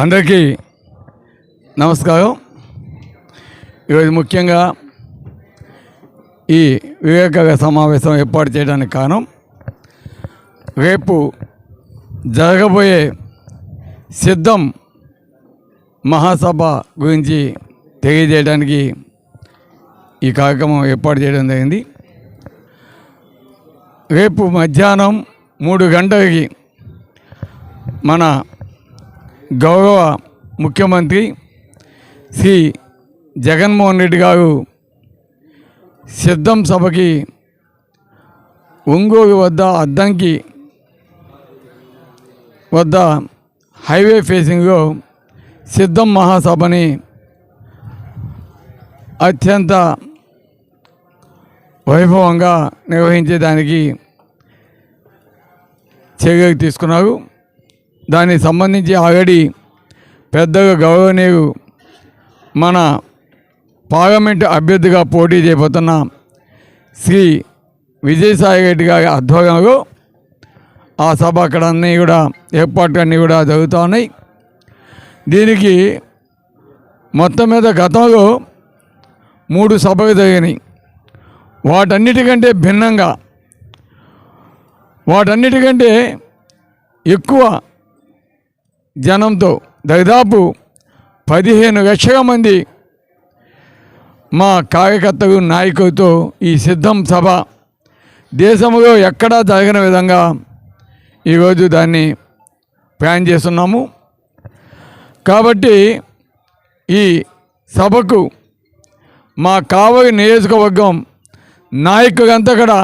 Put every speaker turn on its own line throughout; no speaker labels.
అందరికీ నమస్కారం. ఈరోజు ముఖ్యంగా ఈ వివేక సమావేశం ఏర్పాటు చేయడానికి కారణం రేపు జరగబోయే సిద్ధం మహాసభ గురించి తెలియజేయడానికి ఈ కార్యక్రమం ఏర్పాటు చేయడం జరిగింది. రేపు మధ్యాహ్నం మూడు గంటలకి మన గౌరవ ముఖ్యమంత్రి శ్రీ జగన్మోహన్ రెడ్డి గారు సిద్ధం సభకి ఒంగోలు వద్ద అద్దంకి వద్ద హైవే ఫేసింగ్లో సిద్ధం మహాసభని అత్యంత వైభవంగా నిర్వహించేదానికి చర్యలు తీసుకున్నారు. దానికి సంబంధించి ఆల్రెడీ పెద్దగా గౌరవనీయులు మన పార్లమెంటు అభ్యర్థిగా పోటీ చేయబోతున్న శ్రీ విజయసాయి రెడ్డి గారి ఆధ్వర్యంలో ఆ సభ అక్కడ అన్నీ కూడా ఏర్పాట్లు అన్నీ కూడా జరుగుతూ ఉన్నాయి. దీనికి మొత్తం మీద గతంలో మూడు సభలు జరిగినాయి. వాటన్నిటికంటే భిన్నంగా వాటన్నిటికంటే ఎక్కువ జనంతో దాదాపు పదిహేను లక్షల మంది మా కార్యకర్తలు నాయకులతో ఈ సిద్ధం సభ దేశంలో ఎక్కడా జరిగిన విధంగా ఈరోజు దాన్ని ప్లాన్ చేస్తున్నాము. కాబట్టి ఈ సభకు మా కావలి నియోజకవర్గం నాయకులంతా కూడా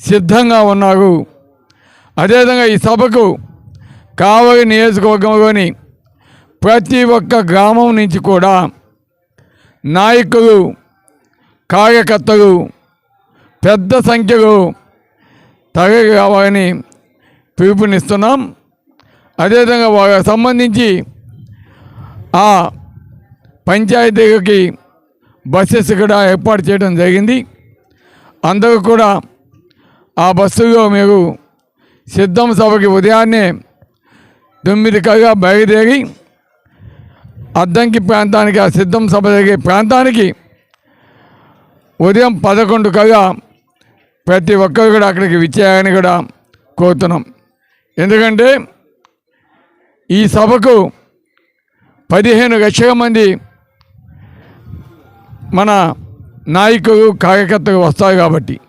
సిద్ధంగా ఉన్నారు. అదేవిధంగా ఈ సభకు కావలి నియోజకవర్గంలోని ప్రతి ఒక్క గ్రామం నుంచి కూడా నాయకులు కార్యకర్తలు పెద్ద సంఖ్యలో తరలి కావాలని పిలుపునిస్తున్నాం. అదేవిధంగా వాళ్ళకి సంబంధించి ఆ పంచాయతీకి బస్సెస్ కూడా ఏర్పాటు చేయడం జరిగింది. అందరూ కూడా ఆ బస్సులో మీరు సిద్ధం సభకి ఉదయాన్నే తొమ్మిది కగా బయలుదేరి అద్దంకి ప్రాంతానికి ఆ సిద్ధం సభ జరిగే ప్రాంతానికి ఉదయం పదకొండు కగా ప్రతి ఒక్కరు కూడా అక్కడికి విచ్చేయాలని కూడా కోరుతున్నాం. ఎందుకంటే ఈ సభకు పదిహేను లక్షల మంది మన నాయకులు కార్యకర్తలు వస్తాయి కాబట్టి.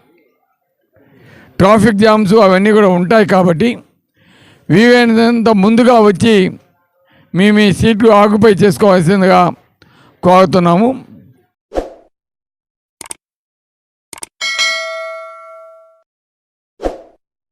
ట్రాఫిక్ జామ్స్ అవన్నీ కూడా ఉంటాయి కాబట్టి వీలైనంత ముందుగా వచ్చి మీ మీ సీట్లు ఆక్యుపై చేసుకోవాల్సిందిగా కోరుతున్నాము.